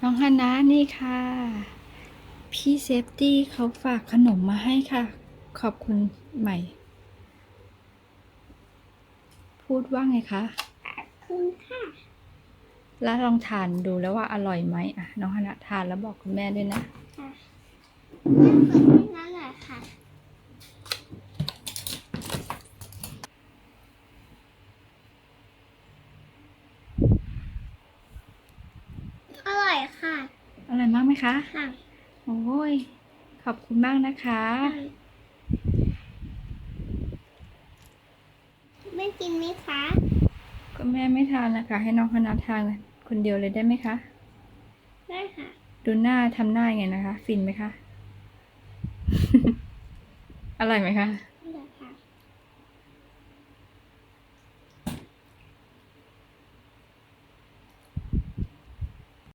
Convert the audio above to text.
น้องฮานะนี่ค่ะ พี่เซฟตี้เขาฝากขนมมาให้ค่ะ ขอบคุณใหม่ พูดว่าไงคะขอบคุณค่ะ แล้วลองทานดูแล้วว่าอร่อยไหมอะ น้องฮานะทานแล้วบอกคุณแม่ด้วยนะค่ะแม่เปิดให้น้องหน่อยค่ะ อร่อยค่ะ อร่อยมากไหมคะ ค่ะ โอ้ย ขอบคุณมากนะคะ ไม่กินไหมคะ ก็แม่ไม่ทานนะคะ ให้น้องฮานะทานคนเดียวเลยได้ไหมคะ ได้ค่ะ ดูหน้าทำหน้ายังไงนะคะ ฟินไหมคะ อร่อยไหมคะ